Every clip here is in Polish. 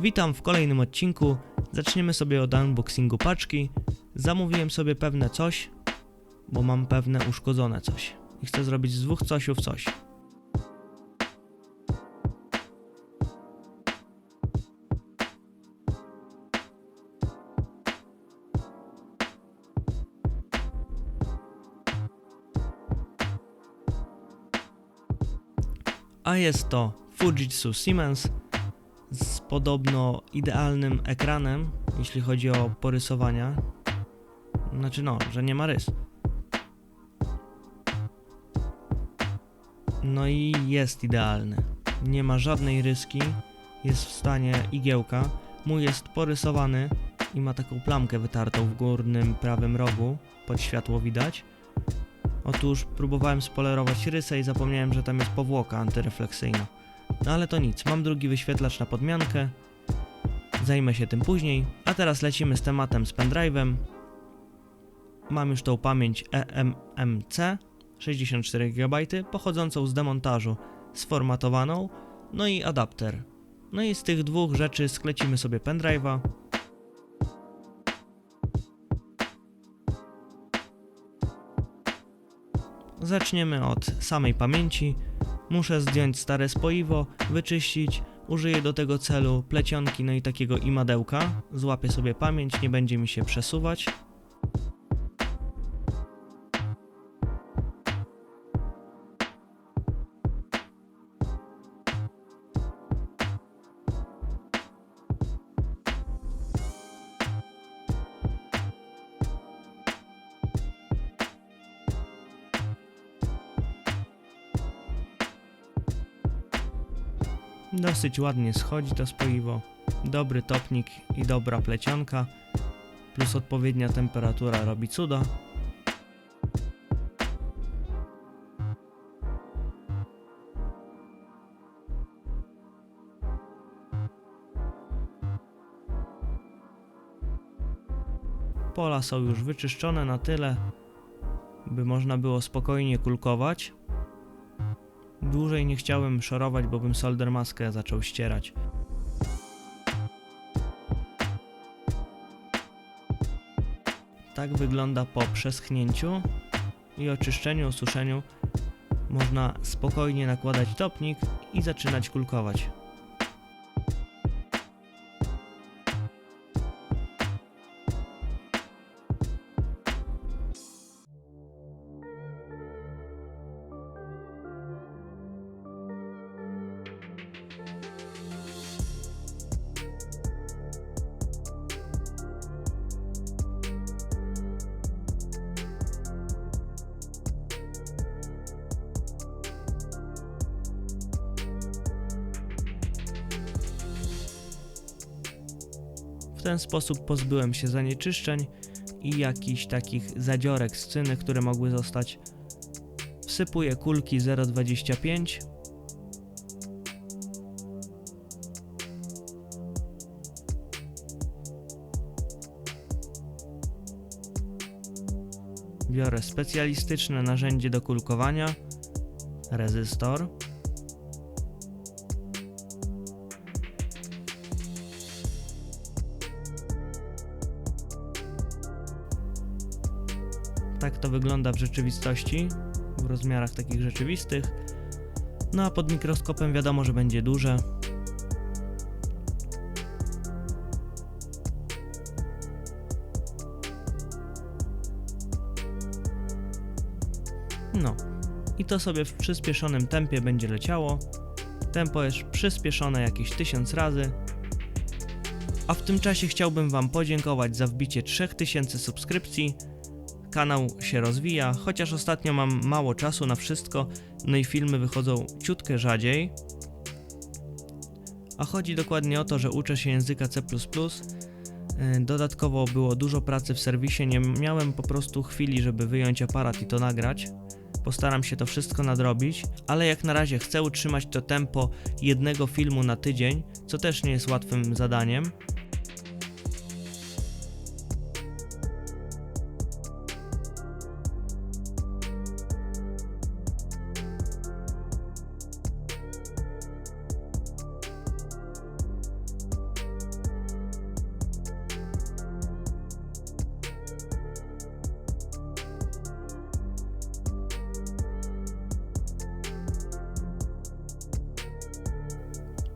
Witam w kolejnym odcinku. Zaczniemy sobie od unboxingu paczki. Zamówiłem sobie pewne coś, bo mam pewne uszkodzone coś. I chcę zrobić z dwóch cosiów coś. A jest to Fujitsu Siemens z podobno idealnym ekranem, jeśli chodzi o porysowania. Znaczy no, że nie ma rys. No i jest idealny. Nie ma żadnej ryski. Jest w stanie igiełka. Mój jest porysowany i ma taką plamkę wytartą w górnym prawym rogu. Pod światło widać. Otóż próbowałem spolerować rysę i zapomniałem, że tam jest powłoka antyrefleksyjna. No ale to nic, mam drugi wyświetlacz na podmiankę. Zajmę się tym później. A teraz lecimy z tematem z pendrive'em. Mam już tą pamięć eMMC 64 GB pochodzącą z demontażu, sformatowaną, no i adapter. No i z tych dwóch rzeczy sklecimy sobie pendrive'a. Zaczniemy od samej pamięci. Muszę zdjąć stare spoiwo, wyczyścić. Użyję do tego celu plecionki, no i takiego imadełka. Złapię sobie pamięć, nie będzie mi się przesuwać. Dosyć ładnie schodzi to spoiwo. Dobry topnik i dobra plecionka, plus odpowiednia temperatura robi cuda. Pola są już wyczyszczone na tyle, by można było spokojnie kulkować. Dłużej nie chciałem szorować, bo bym solder maskę zaczął ścierać. Tak wygląda po przeschnięciu i oczyszczeniu, osuszeniu. Można spokojnie nakładać topnik i zaczynać kulkować. Ten sposób pozbyłem się zanieczyszczeń i jakichś takich zadziorek z cyny, które mogły zostać. Wsypuję kulki 0,25. Biorę specjalistyczne narzędzie do kulkowania, rezystor. Tak to wygląda w rzeczywistości, w rozmiarach takich rzeczywistych. No a pod mikroskopem wiadomo, że będzie duże. No. I to sobie w przyspieszonym tempie będzie leciało. Tempo jest przyspieszone jakieś 1000 razy. A w tym czasie chciałbym Wam podziękować za wbicie 3000 subskrypcji. Kanał się rozwija, chociaż ostatnio mam mało czasu na wszystko, no i filmy wychodzą ciutkę rzadziej. A chodzi dokładnie o to, że uczę się języka C. Yy, Dodatkowo było dużo pracy w serwisie, nie miałem po prostu chwili, żeby wyjąć aparat i to nagrać. Postaram się to wszystko nadrobić, ale jak na razie chcę utrzymać to tempo jednego filmu na tydzień, co też nie jest łatwym zadaniem.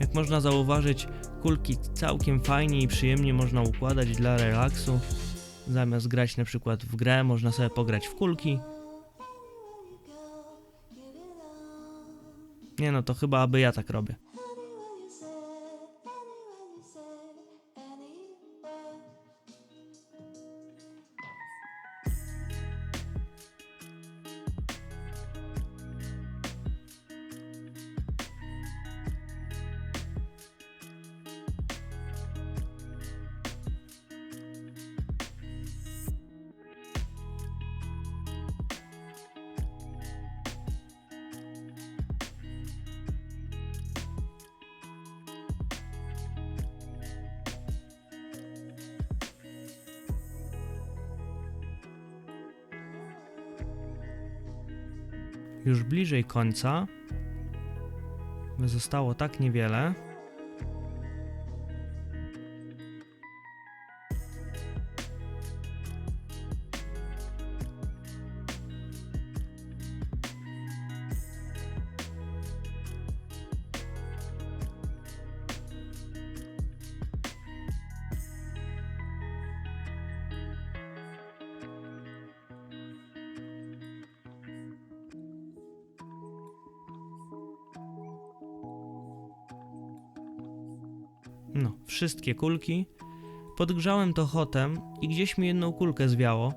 Jak można zauważyć, kulki całkiem fajnie i przyjemnie można układać dla relaksu. Zamiast grać na przykład w grę, można sobie pograć w kulki. Nie no, to chyba aby ja tak robię. Już bliżej końca. Zostało tak niewiele. No, wszystkie kulki. Podgrzałem to hotem i gdzieś mi jedną kulkę zwiało.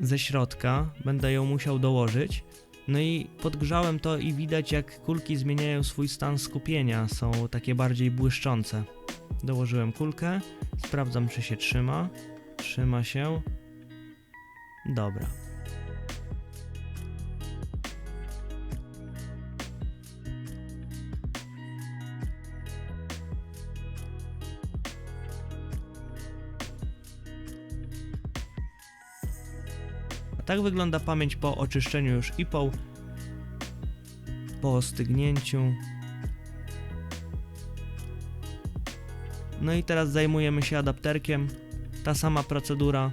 Ze środka będę ją musiał dołożyć. No i podgrzałem to i widać jak kulki zmieniają swój stan skupienia, są takie bardziej błyszczące. Dołożyłem kulkę, sprawdzam czy się trzyma. Trzyma się. Dobra. Tak wygląda pamięć po oczyszczeniu już IPą, po ostygnięciu. No i teraz zajmujemy się adapterkiem. Ta sama procedura.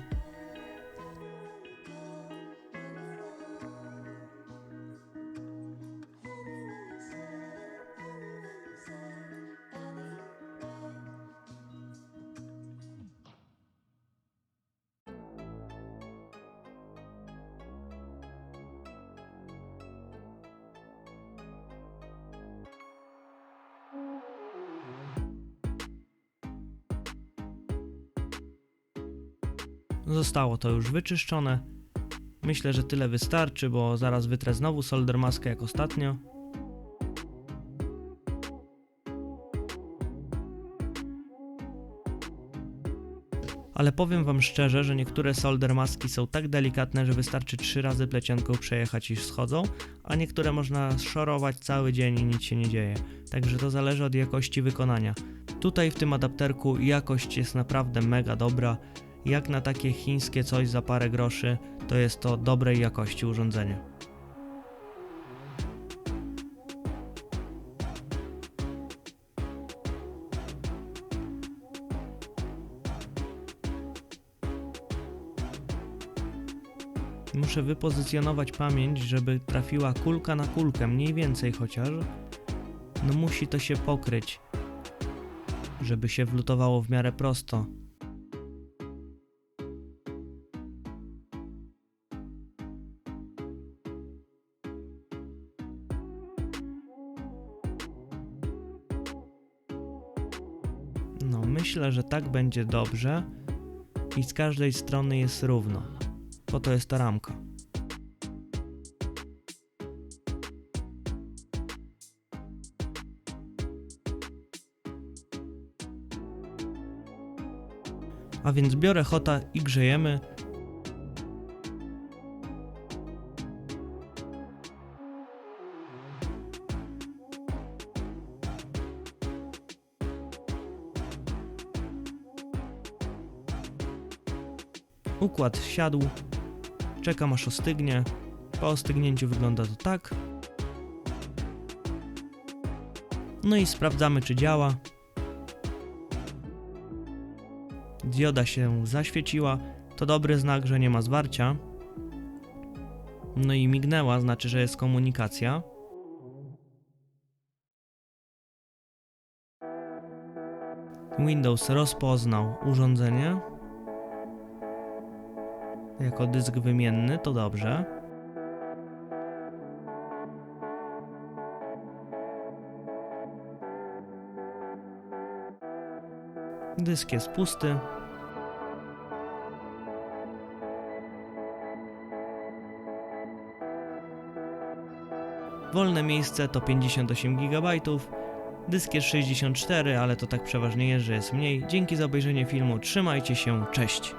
Zostało to już wyczyszczone. Myślę, że tyle wystarczy, bo zaraz wytrę znowu solder maskę jak ostatnio. Ale powiem wam szczerze, że niektóre solder maski są tak delikatne, że wystarczy trzy razy plecionką przejechać i schodzą, a niektóre można szorować cały dzień i nic się nie dzieje. Także to zależy od jakości wykonania. Tutaj w tym adapterku jakość jest naprawdę mega dobra. Jak na takie chińskie coś za parę groszy, to jest to dobrej jakości urządzenie. Muszę wypozycjonować pamięć, żeby trafiła kulka na kulkę, mniej więcej chociaż. No musi to się pokryć, żeby się wlutowało w miarę prosto. Myślę, że tak będzie dobrze i z każdej strony jest równo. Po to jest ta ramka. A więc biorę hota i grzejemy. Układ siadł. Czekam aż ostygnie. Po ostygnięciu wygląda to tak. No i sprawdzamy czy działa. Dioda się zaświeciła. To dobry znak, że nie ma zwarcia. No i mignęła, znaczy, że jest komunikacja. Windows rozpoznał urządzenie jako dysk wymienny, to dobrze. Dysk jest pusty. Wolne miejsce to 58 GB. Dysk jest 64, ale to tak przeważnie jest, że jest mniej. Dzięki za obejrzenie filmu. Trzymajcie się. Cześć.